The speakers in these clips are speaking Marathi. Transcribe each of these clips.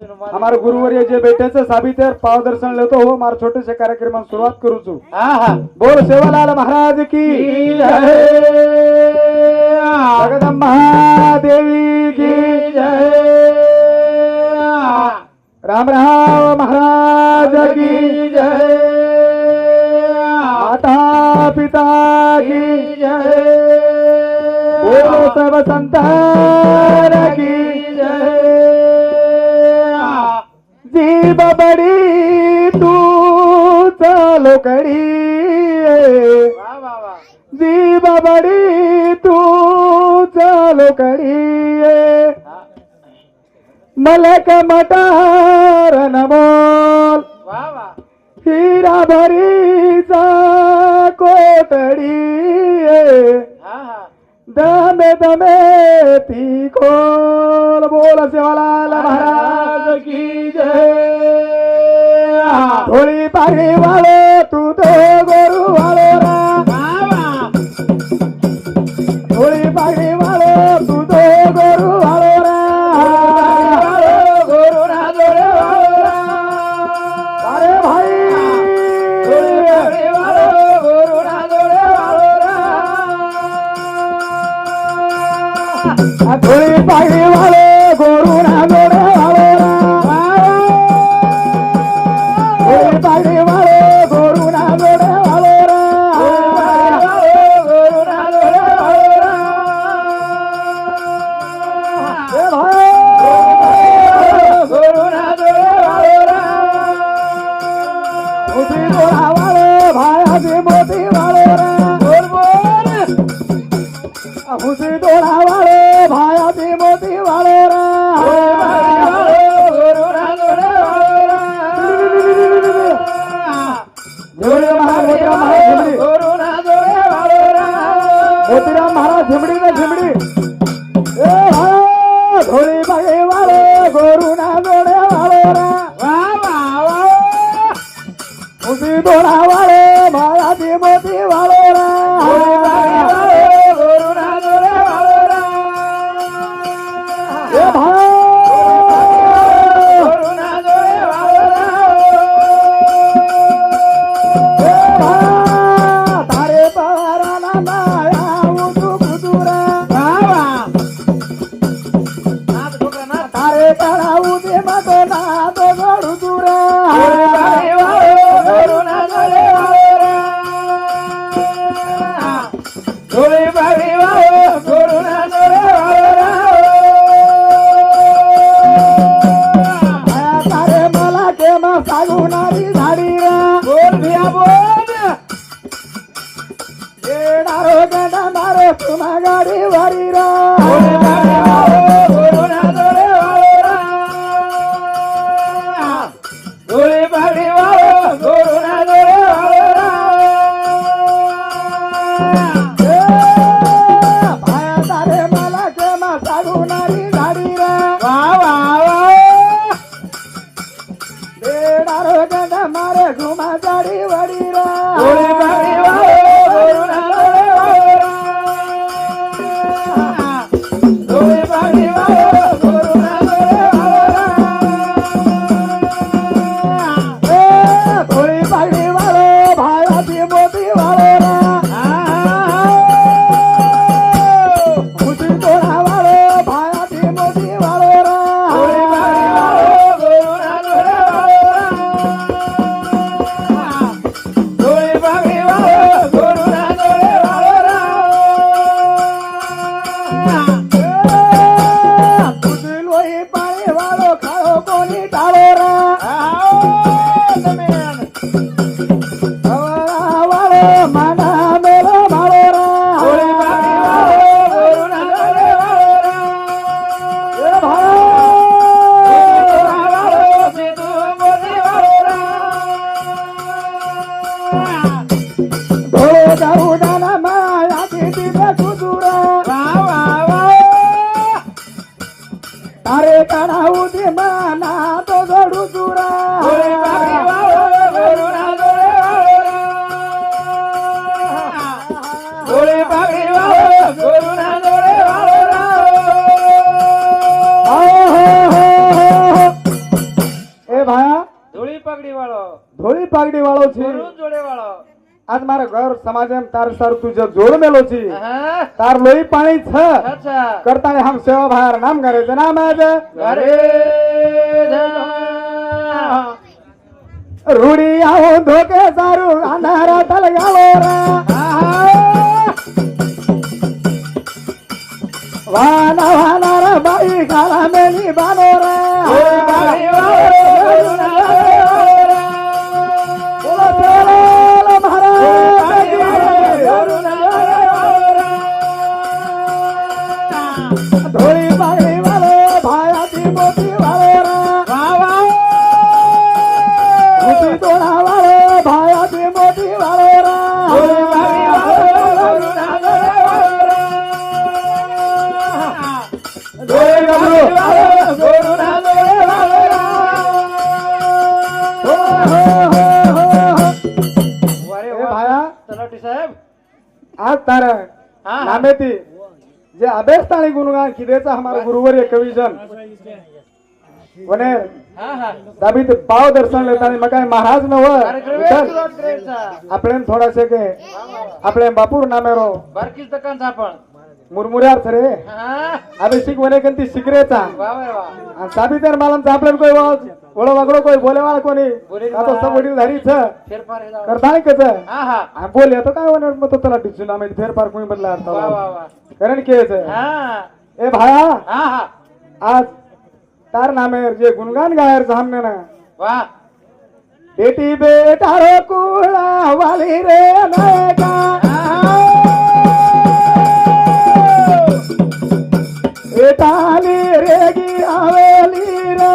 हमारे गुरुवर्य जे बेटे से साबित है पाव दर्शन लेते हो हमारे छोटे से कार्यक्रम शुरुआत करू छू बोल सेवालाल महाराज की जगदम्बा देवी की राम राम महाराज की माता पिता की बोलो सब संतान की जी बबड़ी तू चलो कड़ी. जी बबड़ी तू चलो कड़ी. मलक मटार नमोल. हिरा भरीचा कोटडी दमे दमे ती खोल बोल सेवालाल महाराज की जय थोडी पाणी वाळो तू तो गोरू वाळो थोडी पाणी वाळो गोरू ना गोरे झिमडी ना झिमडी ए, ಕಣವು ದಿಮಾನ ತೊಗಡು ದೂರ ધોળી પાઘડી વાળો ધોળી પાઘડી વાળો છે જોડે વાળો આજ મારા ઘર સમાજ એમ તાર સારું તું જે જોડ મેલો છે હા તાર લોહી પાણી છ અચ્છા કરતાણે હમ સેવા ભાર નામ કરે છે નામ આવે ઘરે જા. રૂડી આવો ધોકે સારું અંધારા તલગાવો રા આહા. વાના વાના રા બાઈ કાળા મેલી બાનો રા साहेब. आज तारण नामेती. जे अभेस्थानी गुणगान खिदेचा हमारा गुरुवर कवी कविजन वनेर. हा ते पाव दर्शन लेता नी मकाई महाराज नव. कार्यक्रम आपण थोडा से के आपले बापूर नामेरो. बरकिस दकान आपण मुरमुऱ्यार थरे हा. अभिषेक वने कंती शिकरेचा वा वा वा. आणि साबितर मालांचा आपल्याला कोई वाज. वागडो कोई बोलेवाळ कोणी? बोलेल का तो वाळा. सब वडील धारी छ फेरफार हे जाऊ. करताणी कच हा हा. आ बोल तो काय होणार? मग तो त्याला टिचू नामे फेरफार कोणी वा वा कारण के हा. ए भाया. आज तार नामेर जे गुणगान गायर सामने ना. बेटी बेटा रो कुळा वाली रे नायका. बेटाली रेगी आवेली रे.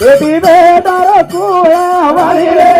बेटी बेटा रो कुळा वाली रे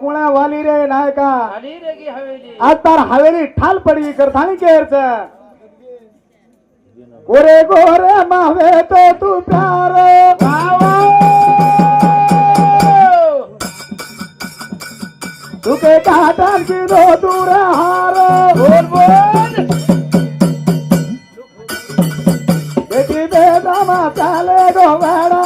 कुणा वाली रे नायका बेटा रो हवेली आज तार हवेली ठाल पडी करतानी केरच. गोरे गोरे मावे तो तू प्यार. तुके काटन की दो दूर हार. बोल बोल. बेटी बेटा मा चाले गो वेड़ा.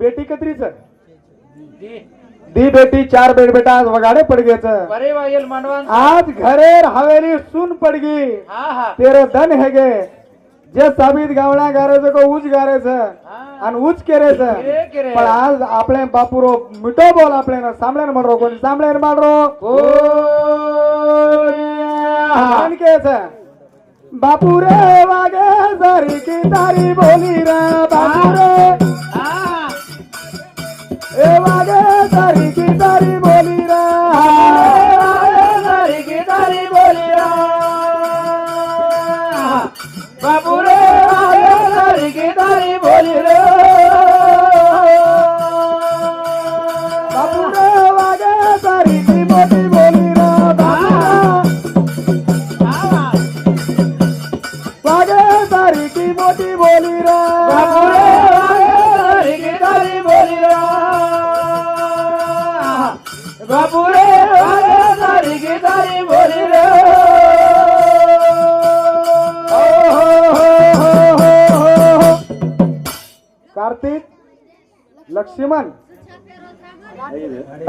बेटी कत्रीच. दी बेटी चार बेट बेटा आज वगाडे पडगेच. बरे आज घरे हवेली सुन पडगी. तेरे दन हेगे. जे साबित गावना गारेच को उच गारेच. आणि उच केरेच. पण आज आपले बापुरो मिटो बोल आपले सामळे म्हणरो कोणी? सामळे म्हणरो बापू रे वागे सारी की तारी बोली रे बापू रे. ए वागे सारी की तारी बोली रे. सारी की तारी बोली बाबू रे सारी की तारी बोली रे.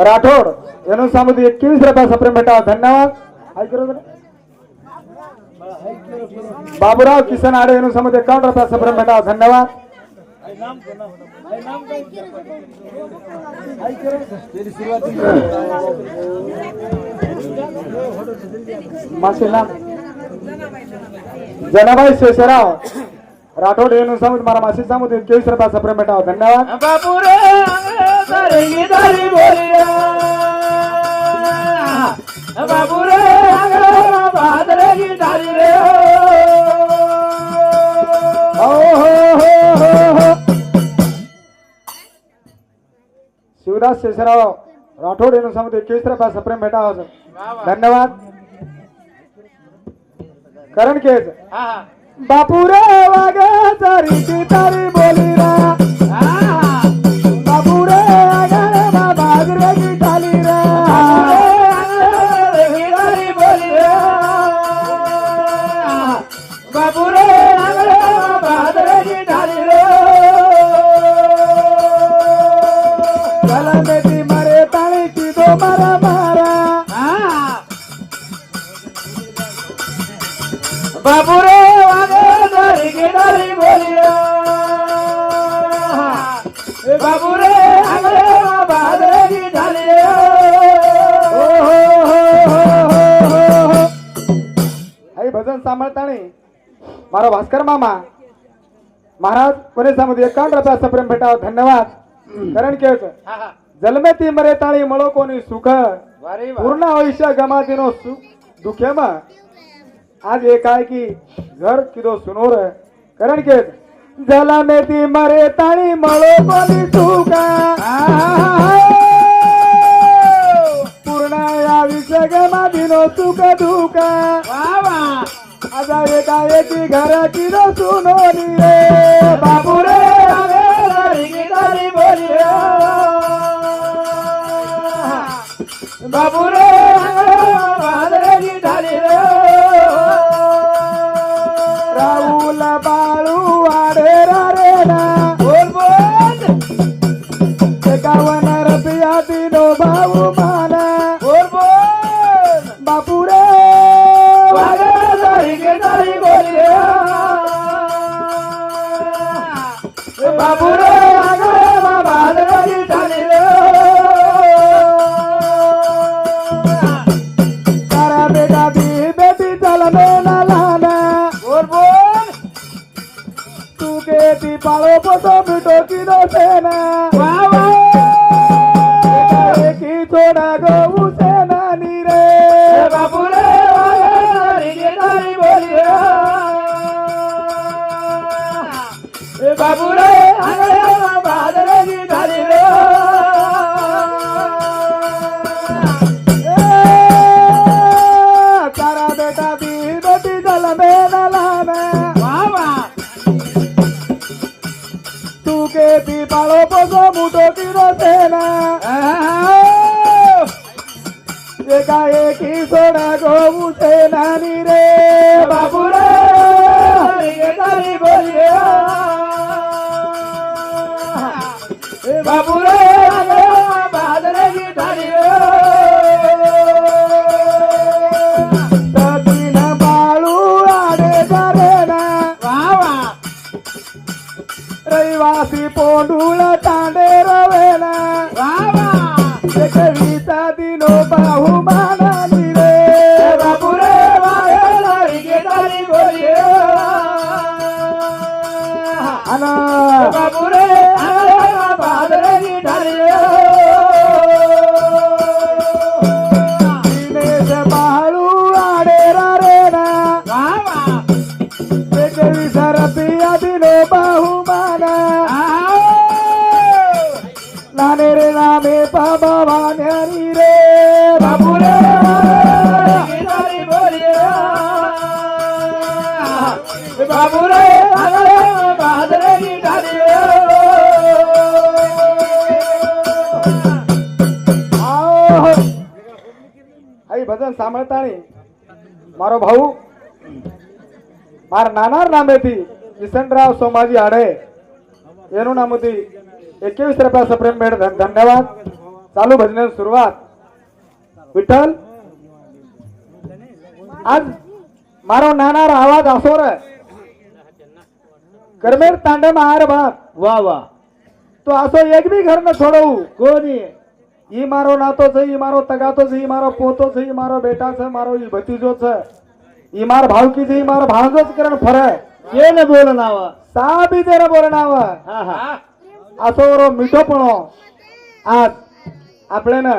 राठोड यांना सामोदी एकवीस रुपया सप्रेम भेटा धन्यवाद. बाबूराव किसन आडे यांना सामोदी एकावन्न रुपया सप्रेम भेटा धन्यवाद. मासे नाम जनाबाई शेषराव. राठोड यांना सामोदी मारा मासे सामोदी एकवीस रुपया सप्रेम भेटा धन्यवाद. बाबू रे सारी की तारी बोली रे बाबू रे. बादरे की तारी रे हो, हो, हो, हो, हो. शिवदास शेषराव राठोड यांना सांगतो एकवीस रुपया सप्रेम भेटा धन्यवाद. करण केज. हा. बापूर वाग रे वागे सारी की तारी बोली भजन सांभाळताना. मारो भास्कर मामा. महाराज कोणी सांगतो एकावन्न रुपया सप्रेम भेटाव. धन्यवाद. करण हा जलमे ती मरे ताळी मळो कोणी सुख. पूर्ण आयुष्य गमा दिनो सुख दुखे म. आज एक आहे की घर किदो सुनोर. करण केच जलमे ती मरे ताळी मळो कोणी सुख. पूर्ण आयुष्य गमा दिनो सुख दुःख. वा वा. आजा एका एकी घर కోసం టోకిన సేనా. एका एकी सोडा गऊ सेना नी रे बाबू रे বাবুর આયોજન સાંભળતાની મારો ભાઉ મારા નાના નામેથી કિશનરાવ સોમાજી આડે એનું નામ હતી એકવીસ રૂપિયા સપ્રેમ મેળ ધન્યવાદ ચાલુ ભજન सुरुवात विठ्ठल आज મારો નાનાર આવાજ આસો રે કરમેર તાંડમ આર બાપ વાહ વાહ તો આસો એક બી ઘર ને છોડવું કોની ई मारो नातो छे ई मारो तगातो छे ई मारो पोतो छे ई मारो बेटा छे मारो ई भतीजो छे ई मार भाव की छे ई मार भांजो छे करण फरे. ये ने बोलनाव साबी तेरे बोलनाव हां हां. आ तो रो मीठो पणो. आज आपले ना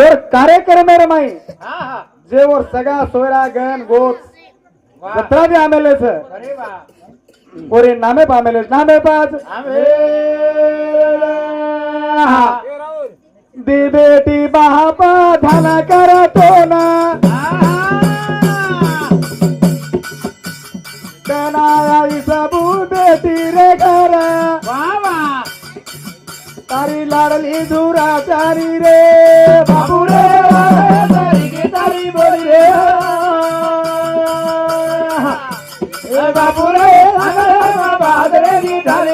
और कार्यक्रम रे माई. हां हां. जे और सगा सोयरा गन गोत. कतरा भी आमेले छे अरे वाह और ये नामे पामेले नामे पाज आमेले. दी बेटी बाप धन करतो ना त्यांना आई बेटी रे घर तारी लाडली धुरा रे बाबू रे तारी के तारी बोली रे बाबू रे बाबा रे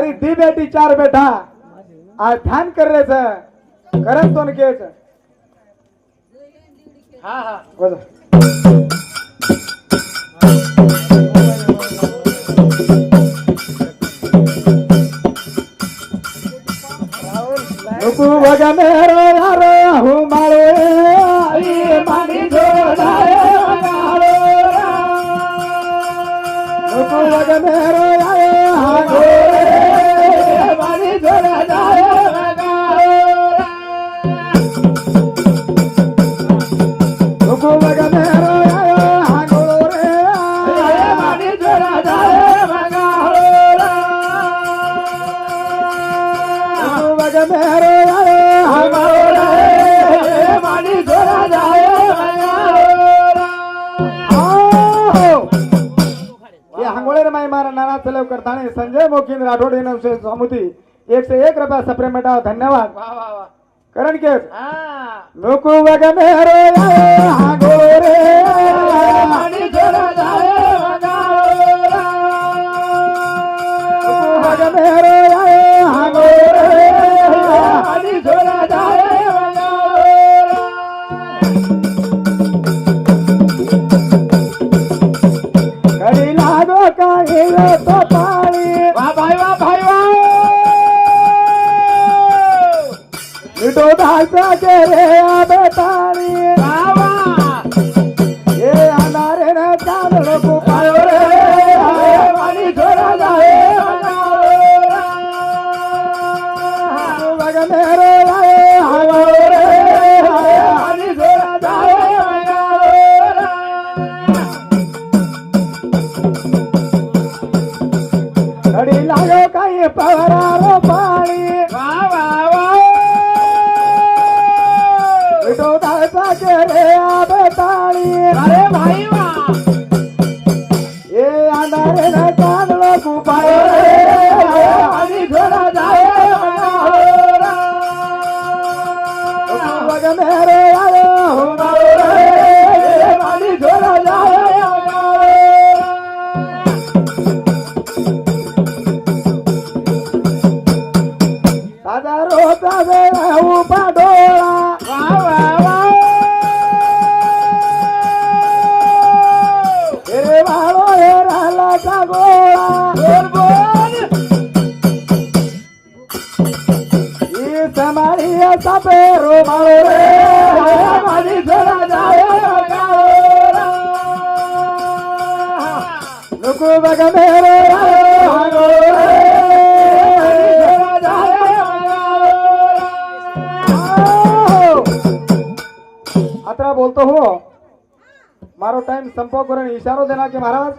अरे दी बेटी चार बेटा. आज ध्यान कर रे करत दोन हाँ हा. हा मोखीन राठोड से समुती एक से एक रुपया सप्रे मेटा धन्यवाद. करण के वगने रो नुकू वगने रो मिठो धाचा के रे दादा रोता वेळा उपा डोळा वा वा वा रे वाळो हे राला का गोळा बोल बोल ई समारी असा पेरो माळो रे आणि थोडा जाय नको बघ मेरे आयो बोलतो हो. मारो टाइम संपर्क करून इशारो देना की महाराज।